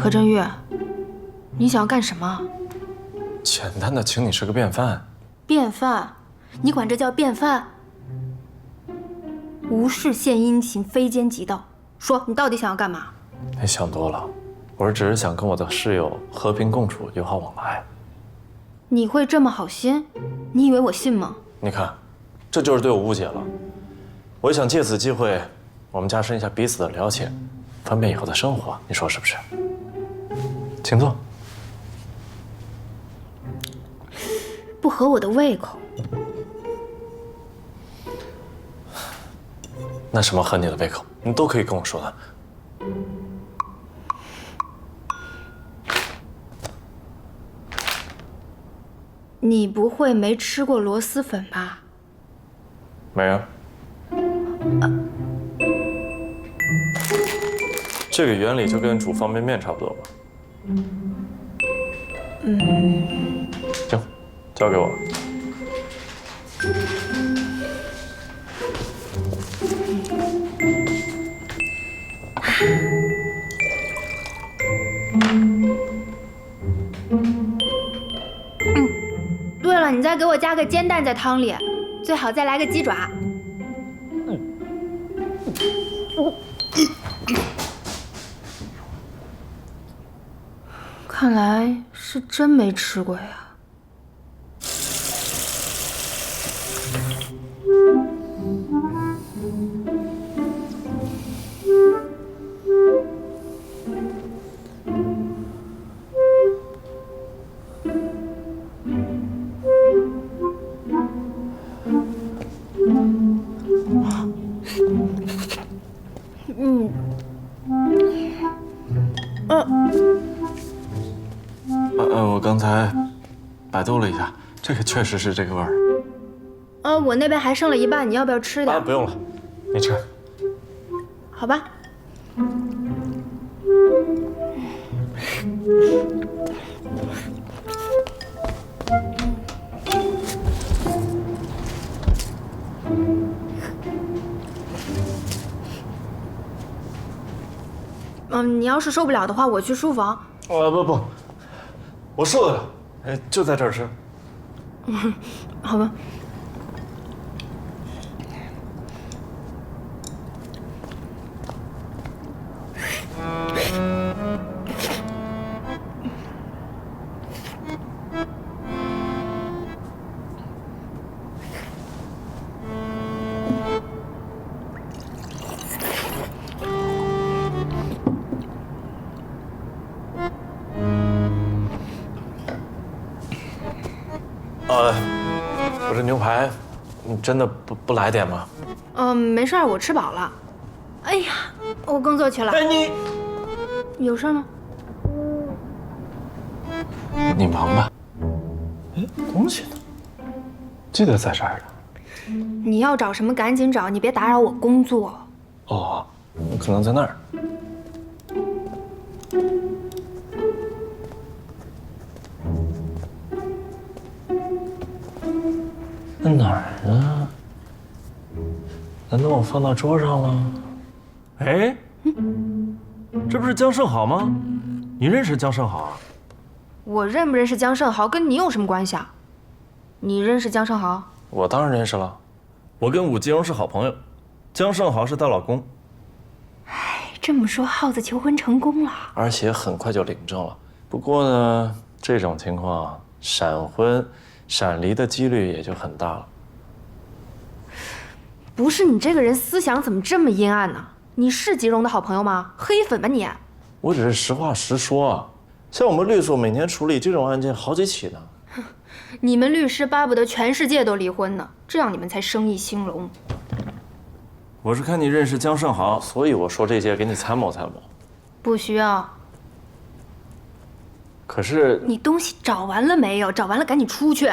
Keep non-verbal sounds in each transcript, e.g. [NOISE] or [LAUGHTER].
何振玉，你想要干什么？简单的请你吃个便饭。便饭？你管这叫便饭？无事献殷勤，非奸即盗。说你到底想要干嘛？你想多了，我是只是想跟我的室友和平共处，友好往来。你会这么好心？你以为我信吗？你看，这就是对我误解了。我想借此机会，我们加深一下彼此的了解，方便以后的生活。你说是不是？请坐。不合我的胃口。那什么合你的胃口，你都可以跟我说的。你不会没吃过螺蛳粉吧？没啊。这个原理就跟煮方便面差不多吧。嗯。行，交给我。嗯对了，你再给我加个煎蛋在汤里，最好再来个鸡爪。看来是真没吃过呀。这个确实是这个味儿。呃，我那边还剩了一半，你要不要吃啊，点？不用了，你吃。好吧。嗯，你要是受不了的话，我去书房。呃不不，我受得了，哎就在这儿吃。嗯 [LAUGHS] 好吧。呃，我这牛排，你真的不不来点吗？嗯，没事儿，我吃饱了。哎呀，我工作去了。哎你有事儿吗？你忙吧。哎，东西呢？记得在这儿呢。你要找什么赶紧找，你别打扰我工作。哦，可能在那儿。那哪儿呢？难道我放到桌上了？哎，这不是江胜豪吗？你认识江胜豪啊？我认不认识江胜豪跟你有什么关系啊？你认识江胜豪？我当然认识了。我跟武金荣是好朋友，江胜豪是她老公。哎这么说，耗子求婚成功了？而且很快就领证了。不过呢，这种情况闪婚、闪离的几率也就很大了。不是你这个人思想怎么这么阴暗呢？你是吉荣的好朋友吗？黑粉吧你！我只是实话实说啊。像我们律所每年处理这种案件好几起呢。[LAUGHS] 你们律师巴不得全世界都离婚呢，这样你们才生意兴隆。我是看你认识江胜豪，所以我说这些给你参谋参谋。不需要。可是你东西找完了没有？找完了赶紧出去。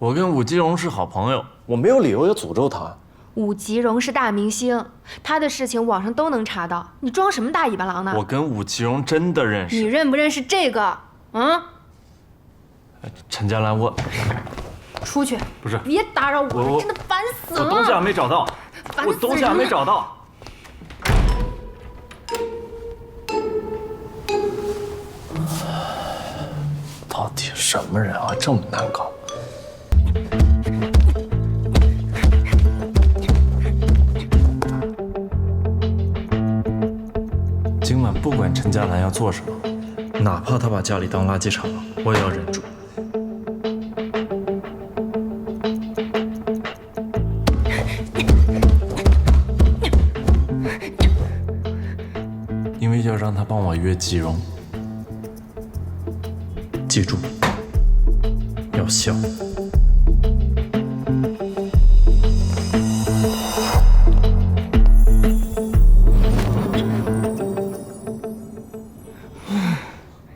我跟武吉荣是好朋友。我没有理由要诅咒他。武吉荣是大明星，他的事情网上都能查到。你装什么大尾巴狼呢？我跟武吉荣真的认识你。认不认识这个？嗯，陈佳兰，我出去。不是别打扰我，我我真的烦死了。我东西还没找到，烦死我东西还没找到。到底什么人啊，这么难搞？今晚不管陈佳兰要做什么，哪怕她把家里当垃圾场，我也要忍住。因为要让她帮我约季荣，记住，要笑。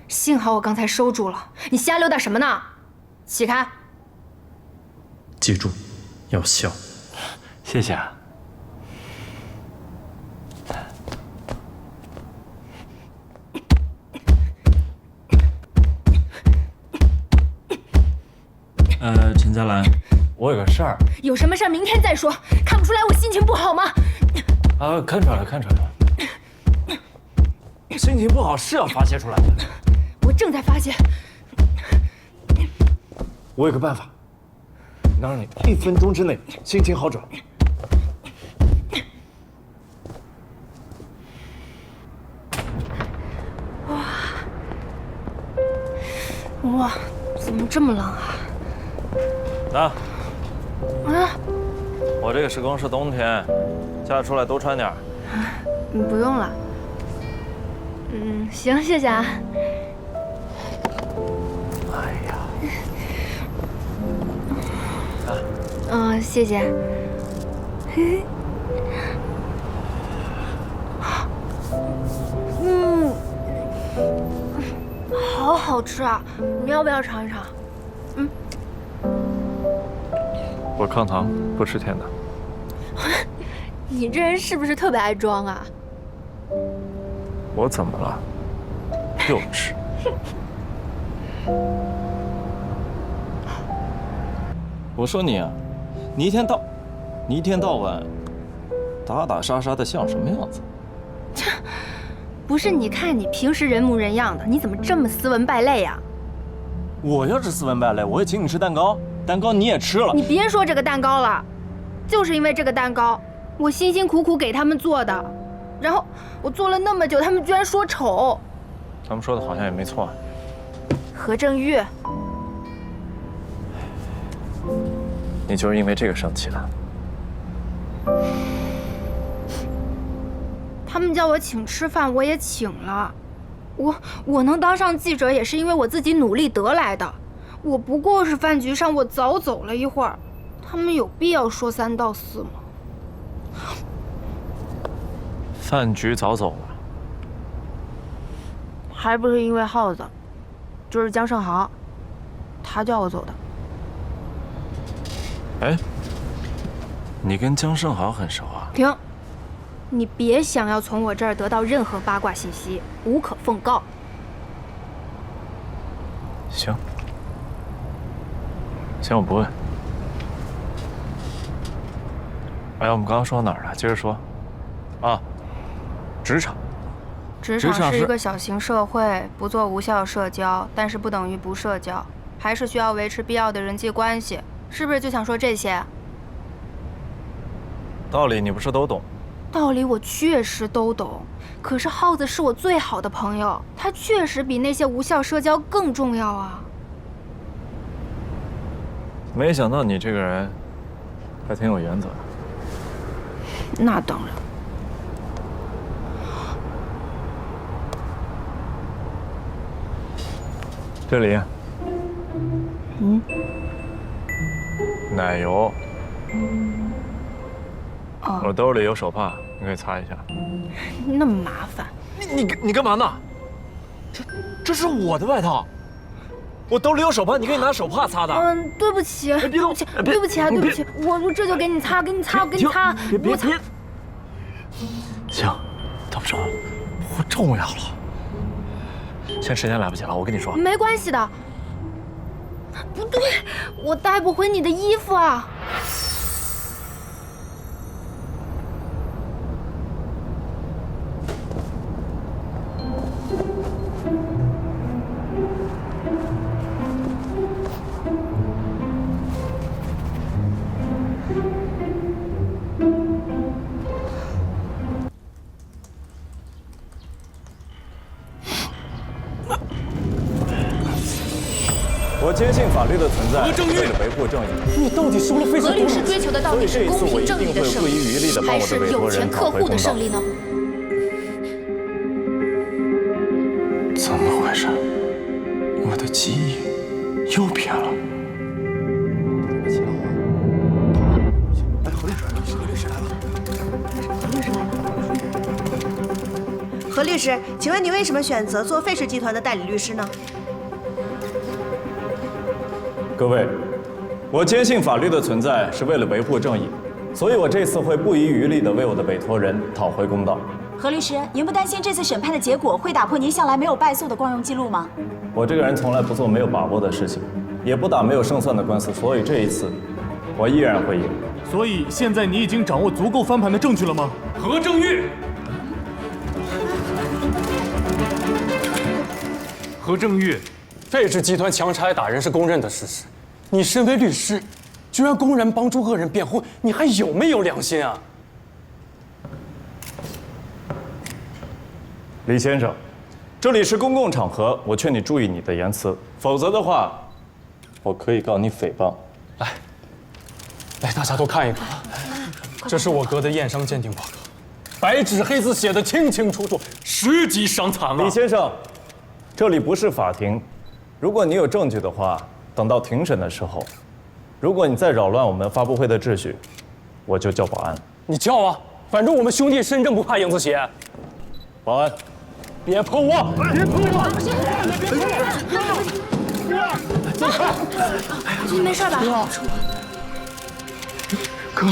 幸好我刚才收住了，你瞎溜达什么呢？起开！记住，要笑。谢谢啊。儿有什么事儿明天再说，看不出来我心情不好吗？啊，看出来了，看出来了，心情不好是要发泄出来的。我正在发泄。我有个办法，能让你一分钟之内心情好转。哇，哇怎么这么冷啊？那啊，我这个是更是冬天，下次出来多穿点儿。嗯不用了。嗯，行，谢谢啊。哎呀，嗯，谢谢。嗯，好好吃啊！你要不要尝一尝？我抗糖，不吃甜的。[LAUGHS] 你这人是不是特别爱装啊？我怎么了？幼稚。[LAUGHS] 我说你啊，你一天到，你一天到晚打打杀杀的像什么样子？[LAUGHS] 不是，你看你平时人模人样的，你怎么这么斯文败类呀、我要是斯文败类，我也请你吃蛋糕，蛋糕你也吃了。你别说这个蛋糕了，就是因为这个蛋糕，我辛辛苦苦给他们做的，然后我做了那么久，他们居然说丑。他们说的好像也没错。何正玉，你就是因为这个生气的？他们叫我请吃饭，我也请了。我我能当上记者，也是因为我自己努力得来的。我不过是饭局上我早走了一会儿，他们有必要说三道四吗？饭局早走了。还不是因为耗子，就是江胜豪，他叫我走的。哎，你跟江胜豪很熟啊？停！你别想要从我这儿得到任何八卦信息，无可奉告。行，行，我不问。哎呀，我们刚刚说到哪儿了？接着说。啊，职场。职场是一个小型社会，不做无效社交，但是不等于不社交，还是需要维持必要的人际关系。是不是就想说这些？道理你不是都懂？道理我确实都懂，可是耗子是我最好的朋友，他确实比那些无效社交更重要啊。没想到你这个人还挺有原则的。那当然。这里。嗯。奶油。哦，我兜里有手帕，你可以擦一下。那么麻烦。你你你干嘛呢？这这是我的外套，我兜里有手帕，你可以拿手帕擦的。嗯，对不起，对不起，对不起啊，对不起，我我这就给你擦，给你擦，我给你擦，别别我擦别。行，他不知道不重要了。现在时间来不及了，我跟你说，没关系的。不对，我带不回你的衣服啊。法律的存在为了维护正义，你到底收了费何律师多少钱？追求的到底是公平正义的胜所以这一次我一定会不遗余力地利，帮我的还是有钱客户的胜利呢？怎么回事？我的记忆又偏了。何律师，请问你为什么选择做费氏集团的代理律师呢？各位，我坚信法律的存在是为了维护正义，所以我这次会不遗余力地为我的委托人讨回公道。何律师，您不担心这次审判的结果会打破您向来没有败诉的光荣记录吗？我这个人从来不做没有把握的事情，也不打没有胜算的官司，所以这一次，我依然会赢。所以现在你已经掌握足够翻盘的证据了吗？何正玉，何正玉，费氏集团强拆打人是公认的事实，你身为律师，居然公然帮助恶人辩护，你还有没有良心啊？李先生，这里是公共场合，我劝你注意你的言辞，否则的话，我可以告你诽谤。来，来大家都看一看，这是我哥的验伤鉴定报告，白纸黑字写的清清楚楚，十级伤残了李。先生，这里不是法庭，如果你有证据的话，等到庭审的时候，如果你再扰乱我们发布会的秩序，我就叫保安。你叫啊，反正我们兄弟身正不怕影子斜。保安，别碰我！别碰我！你没事吧？哥，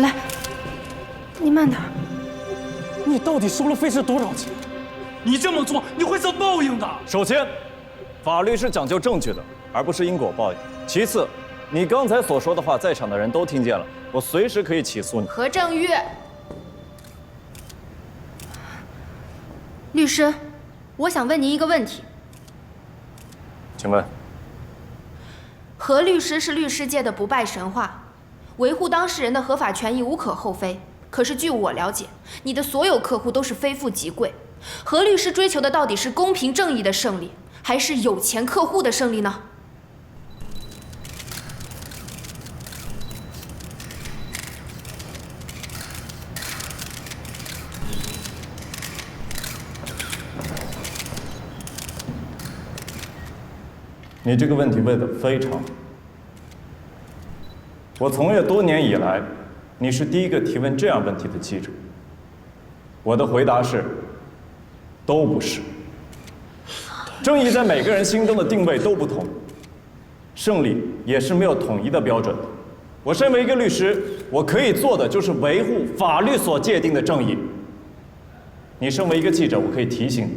来，你慢点。你到底收了费氏多少钱？你这么做你会遭报应的。首先，法律是讲究证据的，而不是因果报应。其次，你刚才所说的话，在场的人都听见了，我随时可以起诉你。何正玉，律师，我想问您一个问题。请问，何律师是律师界的不败神话，维护当事人的合法权益无可厚非。可是据我了解，你的所有客户都是非富即贵。何律师追求的到底是公平正义的胜利，还是有钱客户的胜利呢？你这个问题问的非常。我从业多年以来，你是第一个提问这样问题的记者。我的回答是，都不是。正义在每个人心中的定位都不同，胜利也是没有统一的标准。我身为一个律师，我可以做的就是维护法律所界定的正义。你身为一个记者，我可以提醒你，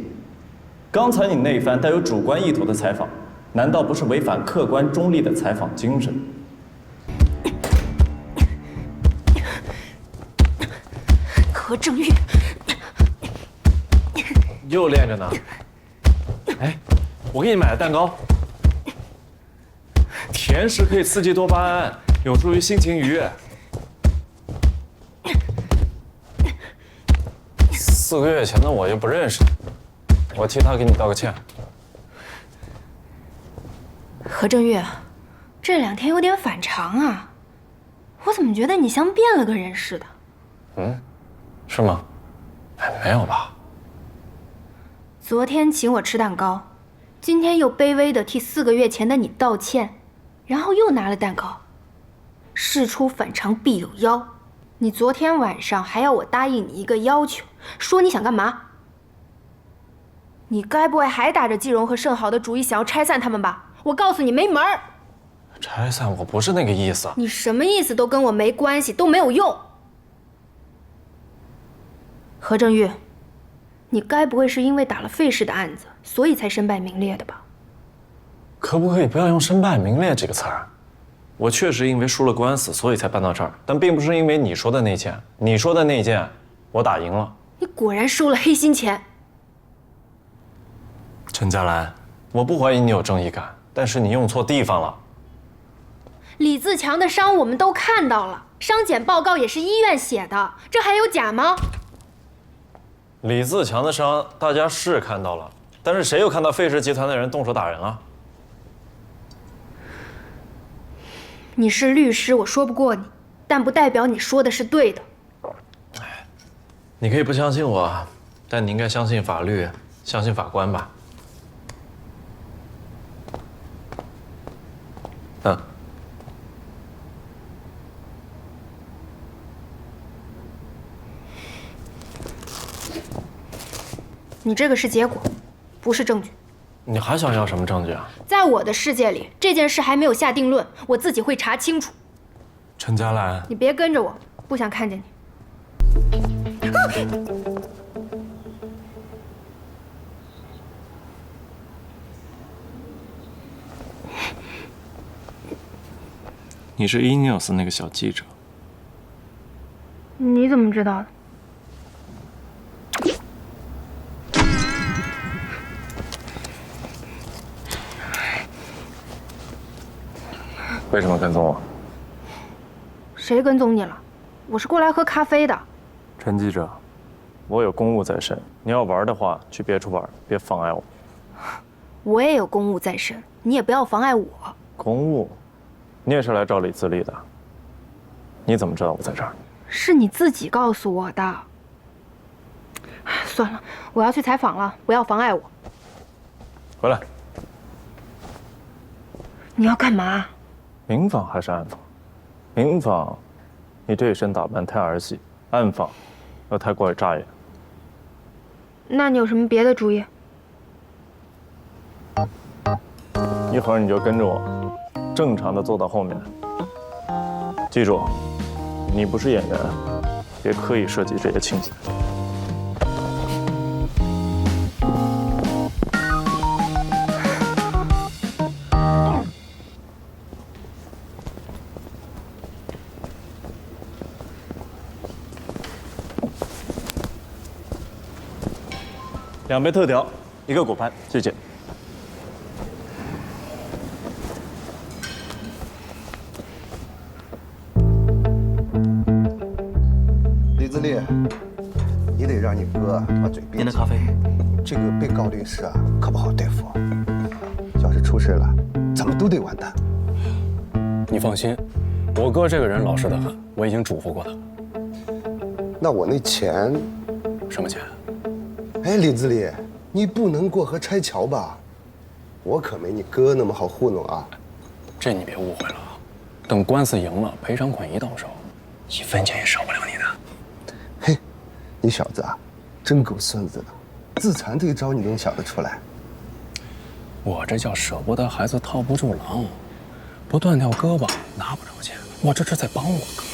刚才你那一番带有主观意图的采访，难道不是违反客观中立的采访精神？何正玉，又练着呢。哎，我给你买的蛋糕，甜食可以刺激多巴胺，有助于心情愉悦。四个月前的我又不认识你，我替他给你道个歉。何正玉，这两天有点反常啊，我怎么觉得你像变了个人似的？嗯是吗？哎，没有吧？昨天请我吃蛋糕，今天又卑微的替四个月前的你道歉，然后又拿了蛋糕。事出反常必有妖，你昨天晚上还要我答应你一个要求，说你想干嘛？你该不会还打着季荣和盛豪的主意，想要拆散他们吧？我告诉你没门儿！拆散我不是那个意思。你什么意思都跟我没关系，都没有用。何正玉，你该不会是因为打了费氏的案子，所以才身败名裂的吧？可不可以不要用“身败名裂”这个词儿？我确实因为输了官司，所以才搬到这儿，但并不是因为你说的那件。你说的那件，我打赢了。你果然收了黑心钱。陈佳兰，我不怀疑你有正义感，但是你用错地方了。李自强的伤我们都看到了，伤检报告也是医院写的，这还有假吗？李自强的伤大家是看到了，但是谁又看到费氏集团的人动手打人了？你是律师，我说不过你，但不代表你说的是对的。你可以不相信我，但你应该相信法律，相信法官吧。你这个是结果，不是证据。你还想要什么证据啊？在我的世界里，这件事还没有下定论，我自己会查清楚。陈佳兰，你别跟着我，不想看见你。你是 E News 那个小记者，你怎么知道的？为什么跟踪我？谁跟踪你了？我是过来喝咖啡的。陈记者，我有公务在身，你要玩的话，去别处玩，别妨碍我。我也有公务在身，你也不要妨碍我。公务？你也是来找李自立的？你怎么知道我在这儿？是你自己告诉我的。[SIGHS] 算了，我要去采访了，不要妨碍我。回来，你要干嘛？明访还是暗访？明访，你这一身打扮太儿戏；暗访，又太过于扎眼。那你有什么别的主意？一会儿你就跟着我，正常的坐到后面。记住，你不是演员，别刻意设计这些情节。两杯特调，一个果盘，谢谢。李自立，你得让你哥把嘴闭紧。您的咖啡。这个被告律师啊，可不好对付。要是出事了，咱们都得完蛋。你放心，我哥这个人老实的很，我已经嘱咐过他。那我那钱，什么钱？哎，李自立，你不能过河拆桥吧？我可没你哥那么好糊弄啊。这你别误会了啊，等官司赢了，赔偿款一到手，一分钱也少不了你的。嘿，你小子啊，真够孙子的，自残这一招你能想得出来？我这叫舍不得孩子套不住狼，不断掉胳膊拿不着钱，我这是在帮我哥。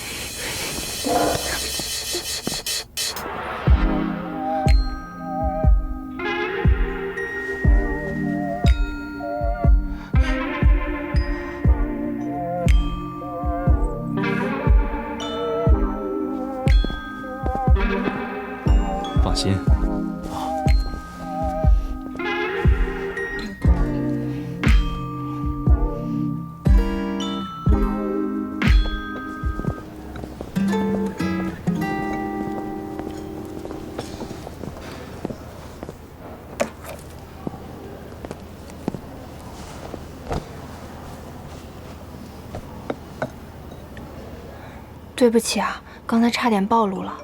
对不起啊，刚才差点暴露了。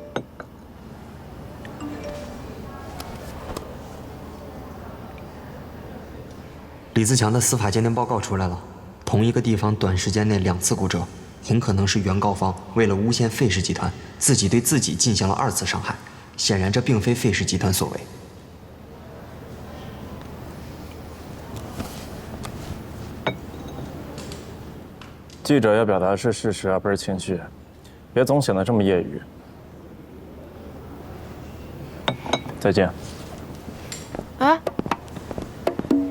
李自强的司法鉴定报告出来了，同一个地方短时间内两次骨折，很可能是原告方为了诬陷费氏集团，自己对自己进行了二次伤害。显然，这并非费氏集团所为。记者要表达的是事实，而不是情绪，别总显得这么业余。再见。